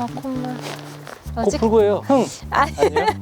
好困了。 아 콧물. 코 어지- 풀고예요. 흥. 아,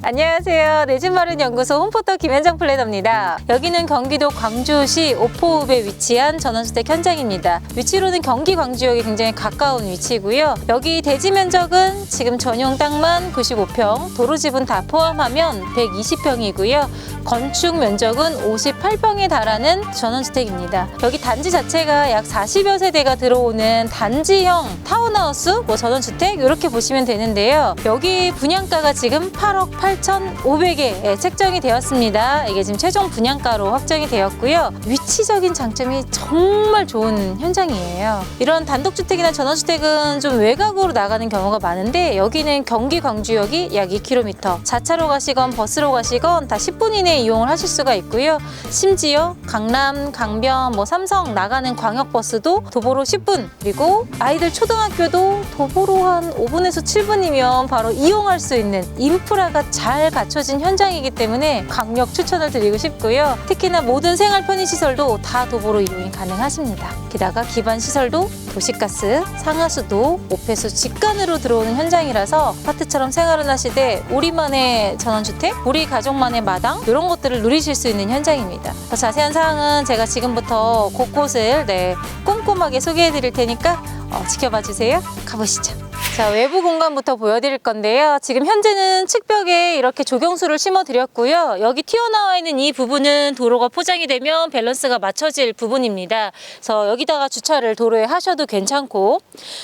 안녕하세요. 내 집 마련 연구소 홈포터 김현정 플래너입니다. 여기는 경기도 광주시 오포읍에 위치한 전원주택 현장입니다. 위치로는 경기 광주역에 굉장히 가까운 위치고요. 여기 대지 면적은 지금 전용 땅만 95평, 도로 지분 다 포함하면 120평이고요. 건축 면적은 58평에 달하는 전원주택입니다. 여기 단지 자체가 약 40여 세대가 들어오는 단지형 타운하우스, 뭐 전원주택 이렇게 보시면 되는데요. 여기 분양가가 지금 8억 8,500에 책정이 되었습니다. 이게 지금 최종 분양가로 확정이 되었고요. 위치적인 장점이 정말 좋은 현장이에요. 이런 단독주택이나 전원주택은 좀 외곽으로 나가는 경우가 많은데 여기는 경기 광주역이 약 2km, 자차로 가시건 버스로 가시건 다 10분 이내에 이용을 하실 수가 있고요. 심지어 강남, 강변, 뭐 삼성 나가는 광역버스도 도보로 10분 그리고 아이들 초등학교도 도보로 한 5분에서 7분이면 바로 이용할 수 있는 인프라가 잘 갖춰진 현장이기 때문에 강력 추천을 드리고 싶고요. 특히나 모든 생활 편의시설도 다 도보로 이용이 가능하십니다. 게다가 기반 시설도 도시가스, 상하수도, 오폐수 직관으로 들어오는 현장이라서 아파트처럼 생활을 하시되 우리만의 전원주택, 우리 가족만의 마당 이런 것들을 누리실 수 있는 현장입니다. 더 자세한 사항은 제가 지금부터 곳곳을 네, 꼼꼼하게 소개해 드릴 테니까 어, 지켜봐 주세요. 가보시죠. 자, 외부 공간부터 보여드릴 건데요. 지금 현재는 측벽에 이렇게 조경수를 심어드렸고요. 여기 튀어나와 있는 이 부분은 도로가 포장이 되면 밸런스가 맞춰질 부분입니다. 그래서 여기다가 주차를 도로에 하셔도 괜찮고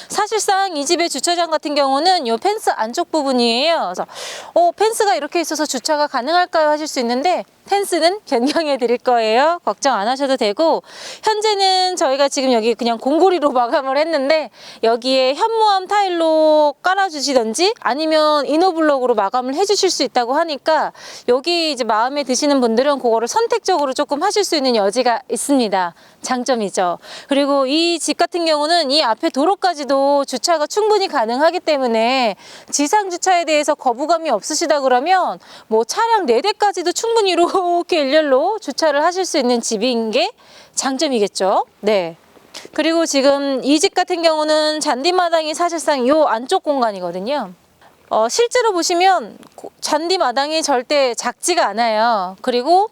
사실상 이 집의 주차장 같은 경우는 이 펜스 안쪽 부분이에요. 그래서 어, 펜스가 이렇게 있어서 주차가 가능할까요? 하실 수 있는데 펜스는 변경해 드릴 거예요. 걱정 안 하셔도 되고 현재는 저희가 지금 여기 그냥 공고리로 마감을 했는데 여기에 현무암 타일로 깔아주시던지 아니면 이노블럭으로 마감을 해주실 수 있다고 하니까 여기 이제 마음에 드시는 분들은 그거를 선택적으로 조금 하실 수 있는 여지가 있습니다. 장점이죠. 그리고 이 집 같은 경우는 이 앞에 도로까지도 주차가 충분히 가능하기 때문에 지상 주차에 대해서 거부감이 없으시다 그러면 뭐 차량 4대까지도 충분히 이렇게 일렬로 주차를 하실 수 있는 집인 게 장점이겠죠. 네. 그리고 지금 이 집 같은 경우는 잔디마당이 사실상 이 안쪽 공간이거든요. 어, 실제로 보시면 고- 잔디마당이 절대 작지가 않아요. 그리고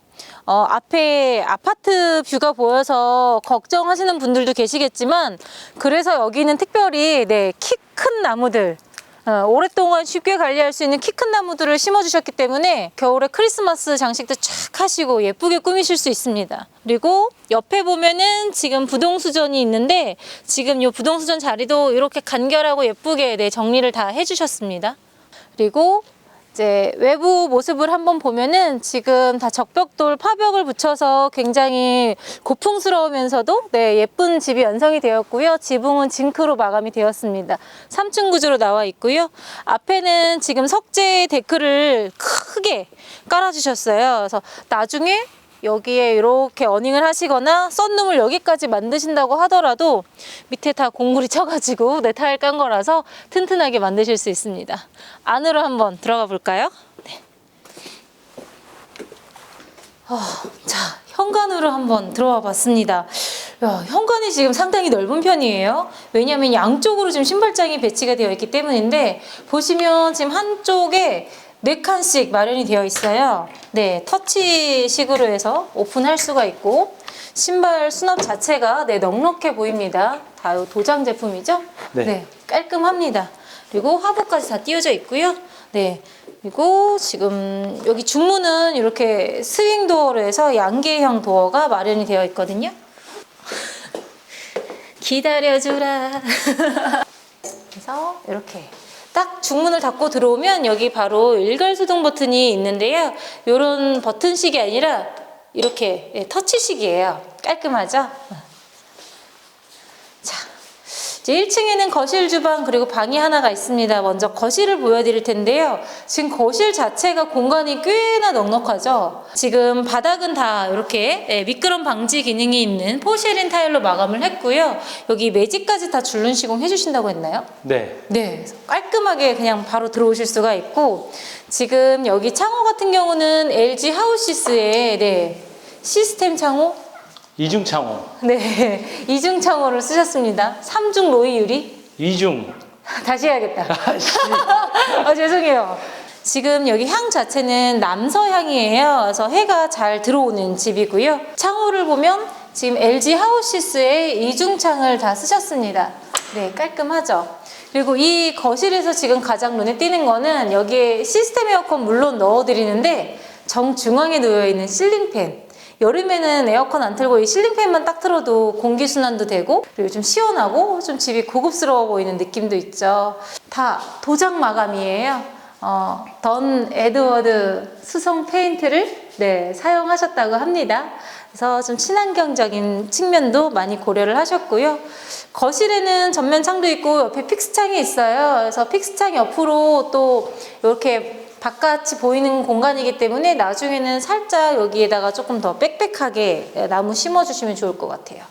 어, 앞에 아파트 뷰가 보여서 걱정하시는 분들도 계시겠지만 그래서 여기는 특별히 네, 키 큰 나무들 어, 오랫동안 쉽게 관리할 수 있는 키 큰 나무들을 심어주셨기 때문에 겨울에 크리스마스 장식도 쫙 하시고 예쁘게 꾸미실 수 있습니다. 그리고 옆에 보면은 지금 부동수전이 있는데 지금 이 부동수전 자리도 이렇게 간결하고 예쁘게 네, 정리를 다 해주셨습니다. 그리고 이제 외부 모습을 한번 보면은 지금 다 적벽돌 파벽을 붙여서 굉장히 고풍스러우면서도 네, 예쁜 집이 완성이 되었고요. 지붕은 징크로 마감이 되었습니다. 3층 구조로 나와 있고요. 앞에는 지금 석재 데크를 크게 깔아주셨어요. 그래서 나중에 여기에 이렇게 어닝을 하시거나 썬룸을 여기까지 만드신다고 하더라도 밑에 다 공구리 쳐가지고 네 타일 깐 거라서 튼튼하게 만드실 수 있습니다. 안으로 한번 들어가 볼까요? 네. 어, 자, 현관으로 한번 들어와 봤습니다. 야, 현관이 지금 상당히 넓은 편이에요. 왜냐하면 양쪽으로 지금 신발장이 배치가 되어 있기 때문인데 보시면 지금 한쪽에 네 칸씩 마련이 되어 있어요. 네, 터치식으로 해서 오픈할 수가 있고 신발 수납 자체가 네, 넉넉해 보입니다. 다 도장 제품이죠? 네. 깔끔합니다. 그리고 하부까지 다 띄워져 있고요. 네. 그리고 지금 여기 중문은 이렇게 스윙 도어로 해서 양계형 도어가 마련이 되어 있거든요. 기다려주라. 그래서 이렇게 딱 중문을 닫고 들어오면 여기 바로 일괄 수동 버튼이 있는데요. 이런 버튼식이 아니라 이렇게 예, 터치식이에요. 깔끔하죠? 자, 이제 1층에는 거실, 주방 그리고 방이 하나가 있습니다. 먼저 거실을 보여드릴 텐데요. 지금 거실 자체가 공간이 꽤나 넉넉하죠. 지금 바닥은 다 이렇게 예, 미끄럼 방지 기능이 있는 포시린 타일로 마감을 했고요. 여기 매직까지 다 줄눈 시공 해주신다고 했나요? 네. 네, 깔끔하게 그냥 바로 들어오실 수가 있고 지금 여기 창호 같은 경우는 LG 하우시스의 네, 시스템 창호 이중 창호. 네, 이중 창호를 쓰셨습니다. 삼중 로이 유리. 이중. 다시 해야겠다. 아씨. 아, 죄송해요. 지금 여기 향 자체는 남서향이에요. 그래서 해가 잘 들어오는 집이고요. 창호를 보면 지금 LG 하우시스의 이중창을 다 쓰셨습니다. 네, 깔끔하죠. 그리고 이 거실에서 지금 가장 눈에 띄는 거는 여기에 시스템 에어컨 물론 넣어드리는데 정중앙에 놓여있는 실링팬. 여름에는 에어컨 안 틀고 이 실링팬만 딱 틀어도 공기 순환도 되고 그리고 좀 시원하고 좀 집이 고급스러워 보이는 느낌도 있죠. 다 도장 마감이에요. 어, 던 에드워드 수성 페인트를 네, 사용하셨다고 합니다. 그래서 좀 친환경적인 측면도 많이 고려를 하셨고요. 거실에는 전면 창도 있고 옆에 픽스창이 있어요. 그래서 픽스창 옆으로 또 이렇게 바깥이 보이는 공간이기 때문에 나중에는 살짝 여기에다가 조금 더 빽빽하게 나무 심어주시면 좋을 것 같아요.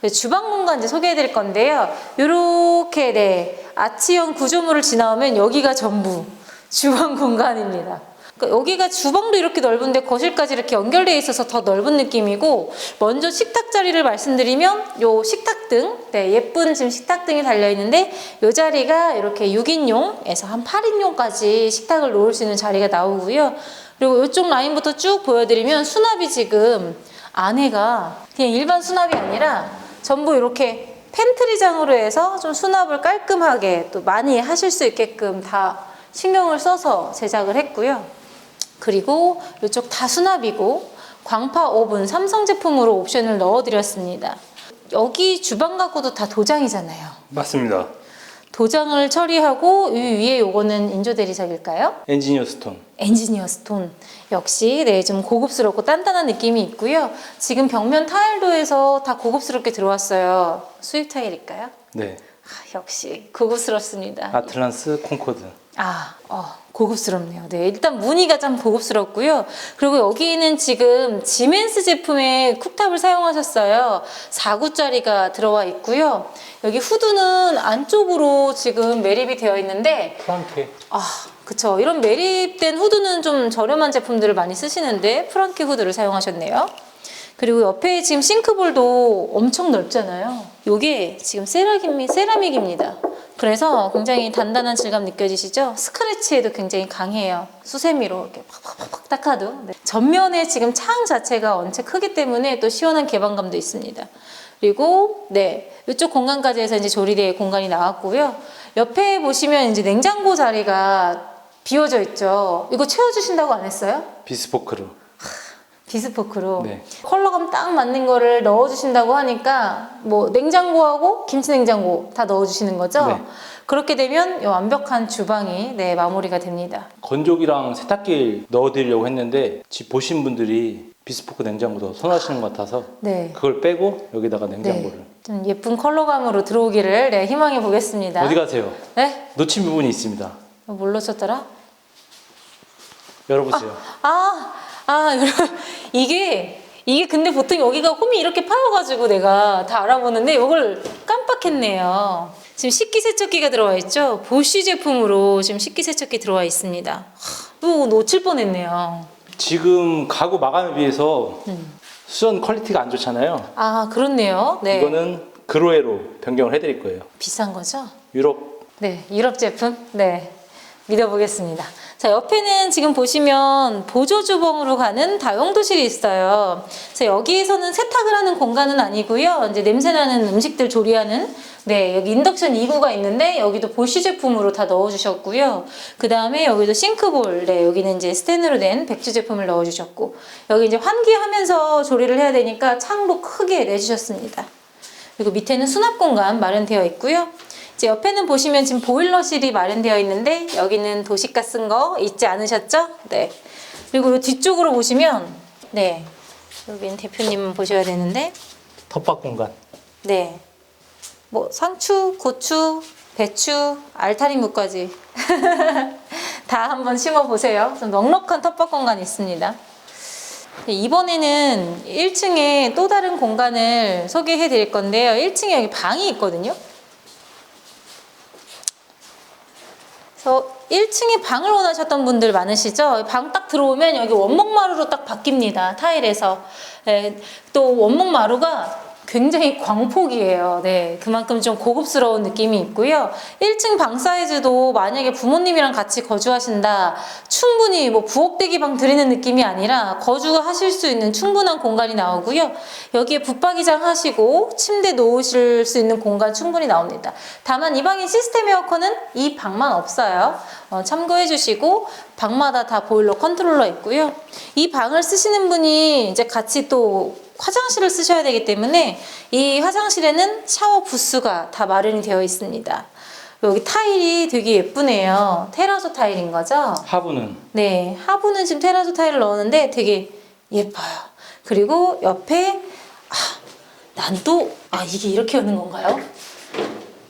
네, 주방 공간 이제 소개해 드릴 건데요. 이렇게 네, 아치형 구조물을 지나오면 여기가 전부 주방 공간입니다. 그러니까 여기가 주방도 이렇게 넓은데 거실까지 이렇게 연결되어 있어서 더 넓은 느낌이고 먼저 식탁 자리를 말씀드리면 요 식탁등 네, 예쁜 지금 식탁등이 달려 있는데 요 자리가 이렇게 6인용에서 한 8인용까지 식탁을 놓을 수 있는 자리가 나오고요. 그리고 이쪽 라인부터 쭉 보여드리면 수납이 지금 안에가 그냥 일반 수납이 아니라 전부 이렇게 팬트리장으로 해서 좀 수납을 깔끔하게 또 많이 하실 수 있게끔 다 신경을 써서 제작을 했고요. 그리고 이쪽 다 수납이고 광파 오븐 삼성 제품으로 옵션을 넣어드렸습니다. 여기 주방 가구도 다 도장이잖아요. 맞습니다. 도장을 처리하고 이 위에 요거는 인조 대리석일까요? 엔지니어 스톤. 엔지니어 스톤 역시 네 좀 고급스럽고 단단한 느낌이 있고요. 지금 벽면 타일도 해서 다 고급스럽게 들어왔어요. 수입 타일일까요? 네. 아, 역시 고급스럽습니다. 아틀란스 콘코드. 아, 어, 고급스럽네요. 네, 일단 무늬가 좀 고급스럽고요. 그리고 여기는 지금 지멘스 제품의 쿡탑을 사용하셨어요. 4구짜리가 들어와 있고요. 여기 후드는 안쪽으로 지금 매립이 되어 있는데, 프랑케. 아, 그쵸. 이런 매립된 후드는 좀 저렴한 제품들을 많이 쓰시는데, 프랑키 후드를 사용하셨네요. 그리고 옆에 지금 싱크볼도 엄청 넓잖아요. 요게 지금 세라믹, 세라믹입니다. 그래서 굉장히 단단한 질감 느껴지시죠? 스크래치에도 굉장히 강해요. 수세미로 이렇게 팍팍팍 닦아도. 네. 전면에 지금 창 자체가 원체 크기 때문에 또 시원한 개방감도 있습니다. 그리고 네 이쪽 공간까지 해서 이제 조리대 공간이 나왔고요. 옆에 보시면 이제 냉장고 자리가 비워져 있죠. 이거 채워주신다고 안 했어요? 비스포크로. 비스포크로 네. 컬러감 딱 맞는 거를 넣어주신다고 하니까 뭐 냉장고하고 김치 냉장고 다 넣어주시는 거죠. 네. 그렇게 되면 이 완벽한 주방이 네 마무리가 됩니다. 건조기랑 세탁기 넣어드리려고 했는데 집 보신 분들이 비스포크 냉장고 더 선호하시는 것 같아서 네. 그걸 빼고 여기다가 네. 냉장고를. 좀 예쁜 컬러감으로 들어오기를 네, 희망해 보겠습니다. 어디 가세요? 네? 놓친 부분이 있습니다. 뭘 놓쳤더라? 열어보세요. 아, 아, 여러분, 이게, 이게 근데 보통 여기가 홈이 이렇게 파여가지고 내가 다 알아보는데 이걸 깜빡했네요. 지금 식기세척기가 들어와 있죠? 보쉬 제품으로 지금 식기세척기 들어와 있습니다. 하, 이거 놓칠 뻔했네요. 지금 가구 마감에 비해서 음. 수전 퀄리티가 안 좋잖아요. 아, 그렇네요. 네. 이거는 그로에로 변경을 해드릴 거예요. 비싼 거죠? 유럽 네, 유럽 제품. 네, 믿어보겠습니다. 자, 옆에는 지금 보시면 보조 주방으로 가는 다용도실이 있어요. 그래서 여기에서는 세탁을 하는 공간은 아니고요. 이제 냄새나는 음식들 조리하는 네, 여기 인덕션 2구가 있는데 여기도 보쉬 제품으로 다 넣어 주셨고요. 그 다음에 여기도 싱크볼, 네, 여기는 이제 스텐으로 된 백주 제품을 넣어 주셨고 여기 이제 환기하면서 조리를 해야 되니까 창도 크게 내 주셨습니다. 그리고 밑에는 수납 공간 마련되어 있고요. 이제 옆에는 보시면 지금 보일러실이 마련되어 있는데 여기는 도시가스 쓴거 잊지 않으셨죠? 네. 그리고 이 뒤쪽으로 보시면 네. 여기는 대표님 보셔야 되는데 텃밭 공간. 네. 뭐 상추, 고추, 배추, 알타리무까지 다 한번 심어 보세요. 좀 넉넉한 텃밭 공간이 있습니다. 네, 이번에는 1층에 또 다른 공간을 소개해 드릴 건데요. 1층에 여기 방이 있거든요. 그래서 1층에 방을 원하셨던 분들 많으시죠? 방 딱 들어오면 여기 원목 마루로 딱 바뀝니다. 타일에서. 예, 또 원목 마루가 굉장히 광폭이에요. 네, 그만큼 좀 고급스러운 느낌이 있고요. 1층 방 사이즈도 만약에 부모님이랑 같이 거주하신다, 충분히 뭐 부엌대기 방 드리는 느낌이 아니라 거주가 하실 수 있는 충분한 공간이 나오고요. 여기에 붙박이장 하시고 침대 놓으실 수 있는 공간 충분히 나옵니다. 다만 이 방의 시스템 에어컨은 이 방만 없어요. 어, 참고해 주시고 방마다 다 보일러 컨트롤러 있고요. 이 방을 쓰시는 분이 이제 같이 또 화장실을 쓰셔야 되기 때문에 이 화장실에는 샤워 부스가 다 마련이 되어 있습니다. 여기 타일이 되게 예쁘네요. 테라조 타일인 거죠? 하부는 네, 하부는 지금 테라조 타일을 넣었는데 되게 예뻐요. 그리고 옆에 아, 난 또 아 이게 이렇게 하는 건가요?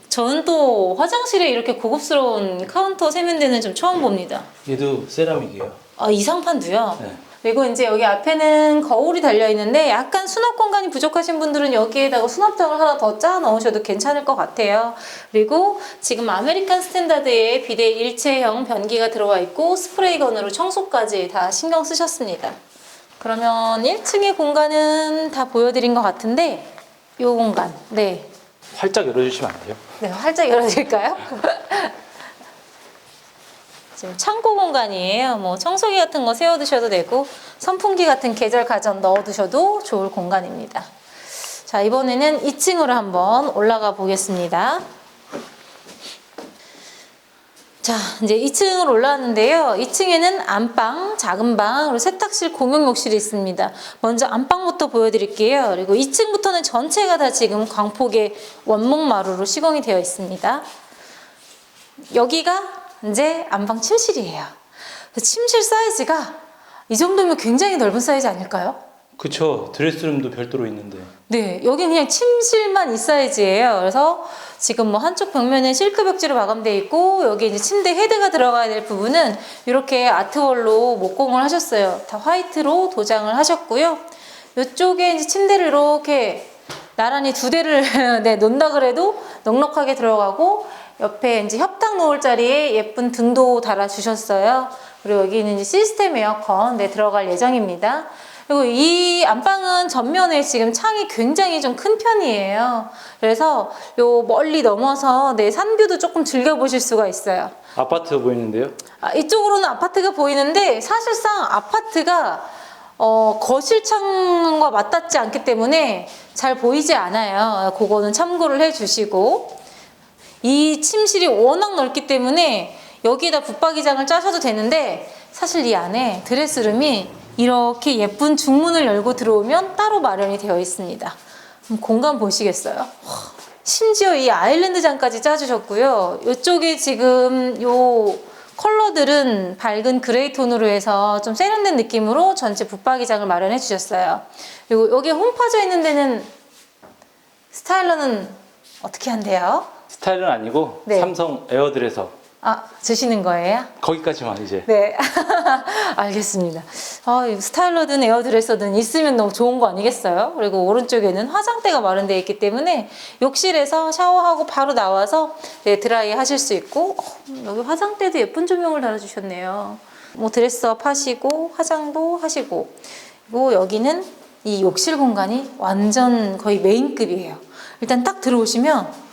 저는 또 화장실에 이렇게 고급스러운 카운터 세면대는 좀 처음 봅니다. 얘도 세라믹이에요. 아 이 상판도요? 네. 그리고 이제 여기 앞에는 거울이 달려 있는데 약간 수납 공간이 부족하신 분들은 여기에다가 수납장을 하나 더 짜 넣으셔도 괜찮을 것 같아요. 그리고 지금 아메리칸 스탠다드의 비대 일체형 변기가 들어와 있고 스프레이건으로 청소까지 다 신경 쓰셨습니다. 그러면 1층의 공간은 다 보여드린 것 같은데 이 공간, 네, 활짝 열어주시면 안 돼요? 네, 활짝 열어드릴까요? 지금 창고 공간이에요. 뭐 청소기 같은 거 세워 두셔도 되고 선풍기 같은 계절 가전 넣어 두셔도 좋을 공간입니다. 자 이번에는 2층으로 한번 올라가 보겠습니다. 자 이제 2층으로 올라왔는데요. 2층에는 안방, 작은 방, 그리고 세탁실 공용 욕실이 있습니다. 먼저 안방부터 보여드릴게요. 그리고 2층부터는 전체가 다 지금 광폭의 원목마루로 시공이 되어 있습니다. 여기가 이제 안방 침실이에요. 침실 사이즈가 이 정도면 굉장히 넓은 사이즈 아닐까요? 그쵸. 드레스룸도 별도로 있는데. 네, 여기 그냥 침실만 이 사이즈예요. 그래서 지금 뭐 한쪽 벽면은 실크 벽지로 마감되어 있고 여기 이제 침대 헤드가 들어가야 될 부분은 이렇게 아트월로 목공을 하셨어요. 다 화이트로 도장을 하셨고요. 이쪽에 이제 침대를 이렇게 나란히 두 대를 네, 놓는다 그래도 넉넉하게 들어가고 옆에 이제 협탁 놓을 자리에 예쁜 등도 달아 주셨어요. 그리고 여기는 이제 시스템 에어컨 네, 들어갈 예정입니다. 그리고 이 안방은 전면에 지금 창이 굉장히 좀 큰 편이에요. 그래서 요 멀리 넘어서 네, 산뷰도 조금 즐겨보실 수가 있어요. 아파트 보이는데요? 아, 이쪽으로는 아파트가 보이는데 사실상 아파트가 어, 거실 창과 맞닿지 않기 때문에 잘 보이지 않아요. 그거는 참고를 해주시고 이 침실이 워낙 넓기 때문에 여기에다 붙박이장을 짜셔도 되는데 사실 이 안에 드레스룸이 이렇게 예쁜 중문을 열고 들어오면 따로 마련이 되어 있습니다. 공간 보시겠어요? 와, 심지어 이 아일랜드장까지 짜주셨고요. 이쪽에 지금 요 컬러들은 밝은 그레이 톤으로 해서 좀 세련된 느낌으로 전체 붙박이장을 마련해 주셨어요. 그리고 여기 홈 파져 있는 데는 스타일러는 어떻게 한대요? 스타일은 아니고 네. 삼성 에어드레서. 아, 주시는 거예요? 거기까지만 이제. 네. 알겠습니다. 아, 이 스타일러든 에어드레서든 있으면 너무 좋은 거 아니겠어요? 그리고 오른쪽에는 화장대가 마련되어 있기 때문에 욕실에서 샤워하고 바로 나와서 네, 드라이 하실 수 있고, 어, 여기 화장대도 예쁜 조명을 달아주셨네요. 뭐 드레스업 하시고, 화장도 하시고, 그리고 여기는 이 욕실 공간이 완전 거의 메인급이에요. 일단 딱 들어오시면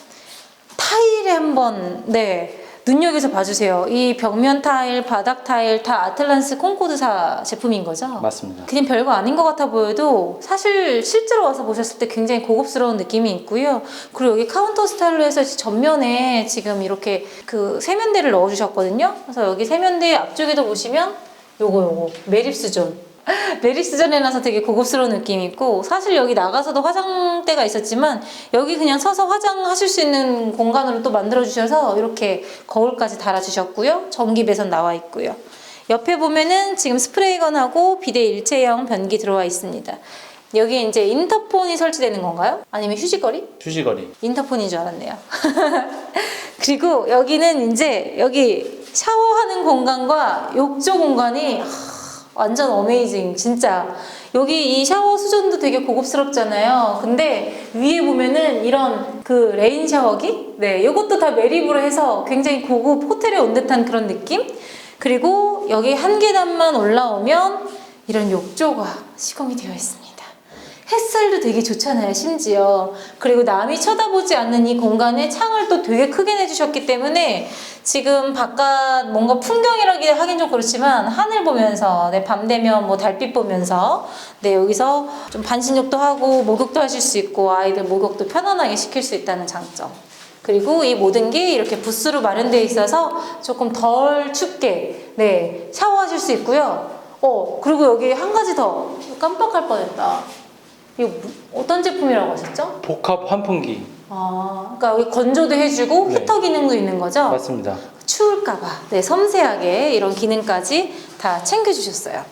타일에 한번 네 눈여겨서 봐주세요. 이 벽면 타일, 바닥 타일 다 아틀란스 콩코드사 제품인 거죠? 맞습니다. 그냥 별거 아닌 것 같아 보여도 사실 실제로 와서 보셨을 때 굉장히 고급스러운 느낌이 있고요. 그리고 여기 카운터 스타일로 해서 전면에 지금 이렇게 그 세면대를 넣어주셨거든요. 그래서 여기 세면대 앞쪽에도 보시면 요거 요거 메립스존. 메리스전 해놔서 되게 고급스러운 느낌이 있고 사실 여기 나가서도 화장대가 있었지만 여기 그냥 서서 화장하실 수 있는 공간으로 또 만들어 주셔서 이렇게 거울까지 달아 주셨고요 전기 배선 나와 있고요 옆에 보면은 지금 스프레이건하고 비대 일체형 변기 들어와 있습니다 여기 이제 인터폰이 설치되는 건가요? 아니면 휴지거리? 휴지거리. 인터폰인 줄 알았네요. 그리고 여기는 이제 여기 샤워하는 공간과 욕조 공간이 하, 완전 어메이징 진짜 여기 이 샤워 수전도 되게 고급스럽잖아요. 근데 위에 보면은 이런 그 레인 샤워기, 네, 이것도 다 매립으로 해서 굉장히 고급 호텔에 온 듯한 그런 느낌. 그리고 여기 한 계단만 올라오면 이런 욕조가 시공이 되어 있습니다. 햇살도 되게 좋잖아요, 심지어. 그리고 남이 쳐다보지 않는 이 공간에 창을 또 되게 크게 내주셨기 때문에 지금 바깥 뭔가 풍경이라기 하긴 좀 그렇지만 하늘 보면서, 네, 밤 되면 뭐 달빛 보면서, 네, 여기서 좀 반신욕도 하고 목욕도 하실 수 있고 아이들 목욕도 편안하게 시킬 수 있다는 장점. 그리고 이 모든 게 이렇게 부스로 마련되어 있어서 조금 덜 춥게 네 샤워하실 수 있고요. 어 그리고 여기 한 가지 더 깜빡할 뻔했다. 이거 뭐- 어떤 제품이라고 하셨죠? 복합 환풍기 아, 그러니까 여기 건조도 해주고 네. 히터 기능도 있는 거죠? 맞습니다. 추울까봐 네 섬세하게 이런 기능까지 다 챙겨주셨어요.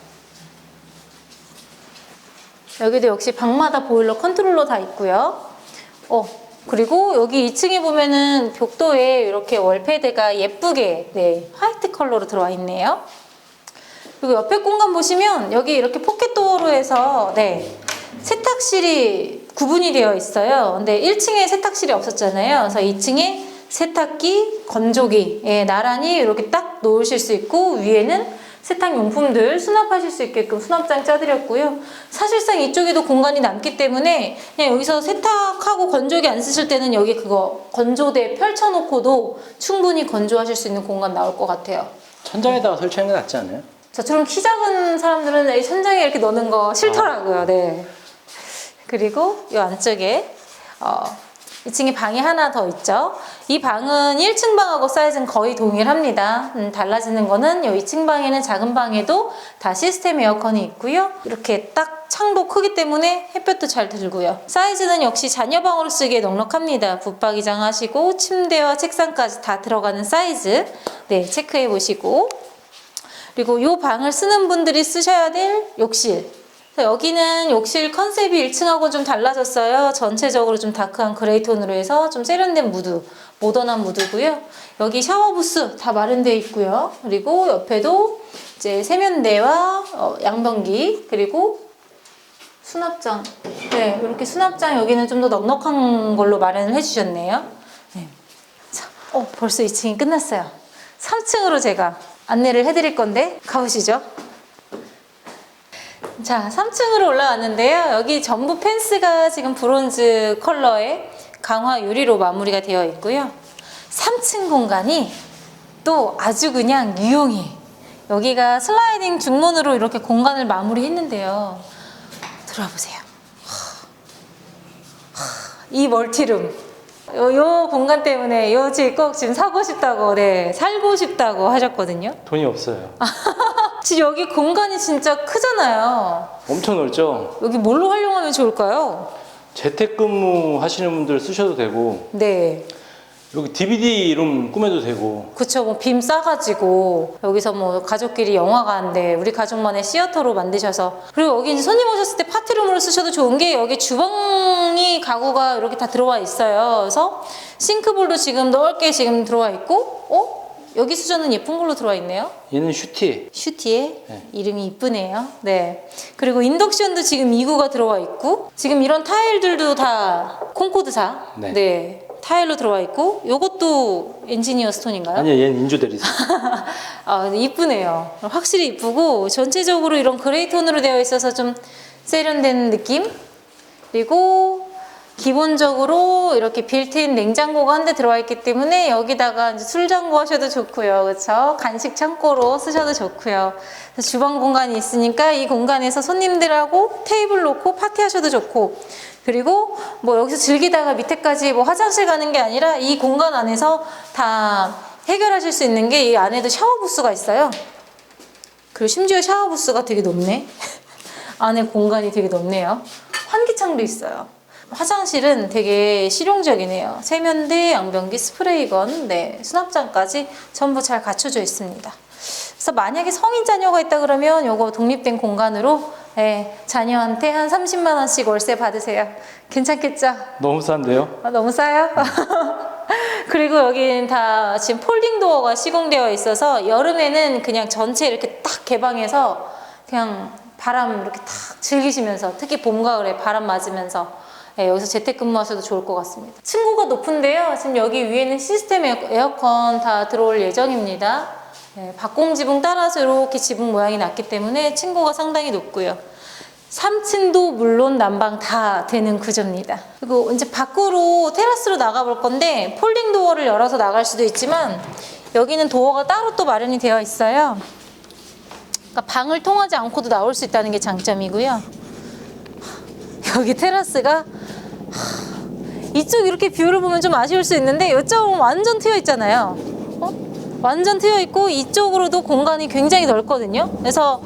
여기도 역시 방마다 보일러 컨트롤러 다 있고요. 어 그리고 여기 2층에 보면은 벽도에 이렇게 월패드가 예쁘게 네 화이트 컬러로 들어와 있네요. 그리고 옆에 공간 보시면 여기 이렇게 포켓 도어로 해서 네 세탁실이 구분이 되어 있어요. 근데 1층에 세탁실이 없었잖아요. 그래서 2층에 세탁기, 건조기 예, 나란히 이렇게 딱 놓으실 수 있고 위에는 세탁용품들 수납하실 수 있게끔 수납장 짜드렸고요. 사실상 이쪽에도 공간이 남기 때문에 그냥 여기서 세탁하고 건조기 안 쓰실 때는 여기 그거 건조대 펼쳐놓고도 충분히 건조하실 수 있는 공간 나올 것 같아요. 천장에다가 설치하는 게 낫지 않아요? 저처럼 키 작은 사람들은 이 천장에 이렇게 넣는 거 싫더라고요. 네. 그리고 이 안쪽에 어, 2층에 방이 하나 더 있죠. 이 방은 1층 방하고 사이즈는 거의 동일합니다. 음, 달라지는 거는 이 2층 방에는 작은 방에도 다 시스템 에어컨이 있고요. 이렇게 딱 창도 크기 때문에 햇볕도 잘 들고요. 사이즈는 역시 자녀 방으로 쓰기에 넉넉합니다. 붙박이장 하시고 침대와 책상까지 다 들어가는 사이즈 네 체크해 보시고 그리고 이 방을 쓰는 분들이 쓰셔야 될 욕실. 여기는 욕실 컨셉이 1층하고 좀 달라졌어요. 전체적으로 좀 다크한 그레이 톤으로 해서 좀 세련된 무드, 모던한 무드고요. 여기 샤워 부스 다 마련되어 있고요. 그리고 옆에도 이제 세면대와 어, 양변기 그리고 수납장. 네, 이렇게 수납장 여기는 좀 더 넉넉한 걸로 마련을 해주셨네요. 네. 자, 어, 벌써 2층이 끝났어요. 3층으로 제가 안내를 해드릴 건데 가보시죠. 자, 3층으로 올라왔는데요. 여기 전부 펜스가 지금 브론즈 컬러의 강화 유리로 마무리가 되어 있고요. 3층 공간이 또 아주 그냥 유용해. 여기가 슬라이딩 중문으로 이렇게 공간을 마무리했는데요. 들어와 보세요. 이 멀티룸. 요, 요 공간 때문에 요 집 꼭 지금 사고 싶다고, 네, 살고 싶다고 하셨거든요. 돈이 없어요. 지금 여기 공간이 진짜 크잖아요. 엄청 넓죠? 여기 뭘로 활용하면 좋을까요? 재택근무 하시는 분들 쓰셔도 되고 네. 여기 DVD 룸 꾸며도 되고 그쵸, 뭐 빔 싸가지고 여기서 뭐 가족끼리 영화관인데 우리 가족만의 시어터로 만드셔서 그리고 여기 이제 손님 오셨을 때 파티룸으로 쓰셔도 좋은 게 여기 주방이 가구가 이렇게 다 들어와 있어요. 그래서 싱크볼도 지금 넓게 지금 들어와 있고, 어? 여기 수저는 예쁜 걸로 들어와 있네요. 얘는 슈티에 슈티에 네. 이름이 이쁘네요. 네. 그리고 인덕션도 지금 2구가 들어와 있고 지금 이런 타일들도 다 콩코드사. 네. 네. 타일로 들어와 있고 요것도 엔지니어 스톤인가요? 아니요 얘는 인조 대리석 아, 근데 이쁘네요. 확실히 이쁘고 전체적으로 이런 그레이 톤으로 되어 있어서 좀 세련된 느낌. 그리고 기본적으로 이렇게 빌트인 냉장고가 한 대 들어와 있기 때문에 여기다가 이제 술장고 하셔도 좋고요. 그렇죠? 간식 창고로 쓰셔도 좋고요. 주방 공간이 있으니까 이 공간에서 손님들하고 테이블 놓고 파티하셔도 좋고 그리고 뭐 여기서 즐기다가 밑에까지 뭐 화장실 가는 게 아니라 이 공간 안에서 다 해결하실 수 있는 게 이 안에도 샤워 부스가 있어요. 그리고 심지어 샤워 부스가 되게 높네. 안에 공간이 되게 넓네요. 환기창도 있어요. 화장실은 되게 실용적이네요. 세면대, 양변기, 스프레이건, 네, 수납장까지 전부 잘 갖춰져 있습니다. 그래서 만약에 성인 자녀가 있다 그러면 요거 독립된 공간으로 네, 자녀한테 한 30만 원씩 월세 받으세요. 괜찮겠죠? 너무 싼데요? 아, 너무 싸요? 그리고 여기는 다 지금 폴딩 도어가 시공되어 있어서 여름에는 그냥 전체 이렇게 딱 개방해서 그냥 바람 이렇게 탁 즐기시면서 특히 봄, 가을에 바람 맞으면서 예, 여기서 재택근무하셔도 좋을 것 같습니다. 층고가 높은데요. 지금 여기 위에는 시스템 에어- 에어컨 다 들어올 예정입니다. 예, 박공 지붕 따라서 이렇게 지붕 모양이 났기 때문에 층고가 상당히 높고요. 3층도 물론 난방 다 되는 구조입니다. 그리고 이제 밖으로 테라스로 나가볼 건데 폴딩 도어를 열어서 나갈 수도 있지만 여기는 도어가 따로 또 마련이 되어 있어요. 그러니까 방을 통하지 않고도 나올 수 있다는 게 장점이고요. 여기 테라스가 이쪽 이렇게 뷰를 보면 좀 아쉬울 수 있는데 이쪽은 완전 트여 있잖아요. 어? 완전 트여 있고 이쪽으로도 공간이 굉장히 넓거든요. 그래서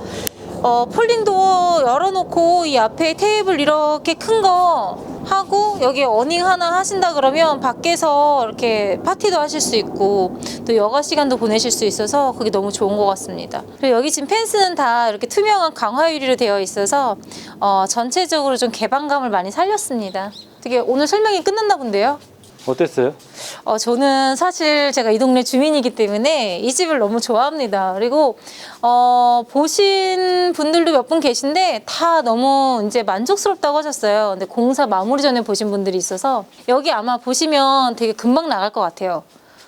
어, 폴딩 도어 열어놓고 이 앞에 테이블 이렇게 큰 거 하고 여기 어닝 하나 하신다 그러면 밖에서 이렇게 파티도 하실 수 있고 또 여가 시간도 보내실 수 있어서 그게 너무 좋은 것 같습니다. 그리고 여기 지금 펜스는 다 이렇게 투명한 강화 유리로 되어 있어서 어, 전체적으로 좀 개방감을 많이 살렸습니다. 되게 오늘 설명이 끝났나 본데요. 어땠어요? 어, 저는 사실 제가 이 동네 주민이기 때문에 이 집을 너무 좋아합니다. 그리고, 어, 보신 분들도 몇 분 계신데 다 너무 이제 만족스럽다고 하셨어요. 근데 공사 마무리 전에 보신 분들이 있어서 여기 아마 보시면 되게 금방 나갈 것 같아요.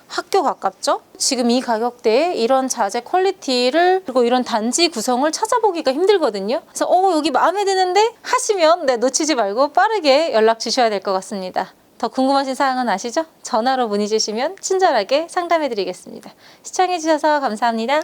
학교 가깝죠? 지금 이 가격대에 이런 자재 퀄리티를 그리고 이런 단지 구성을 찾아보기가 힘들거든요. 그래서 어 여기 마음에 드는데 하시면 네, 놓치지 말고 빠르게 연락 주셔야 될 것 같습니다. 더 궁금하신 사항은 아시죠? 전화로 문의 주시면 친절하게 상담해 드리겠습니다. 시청해 주셔서 감사합니다.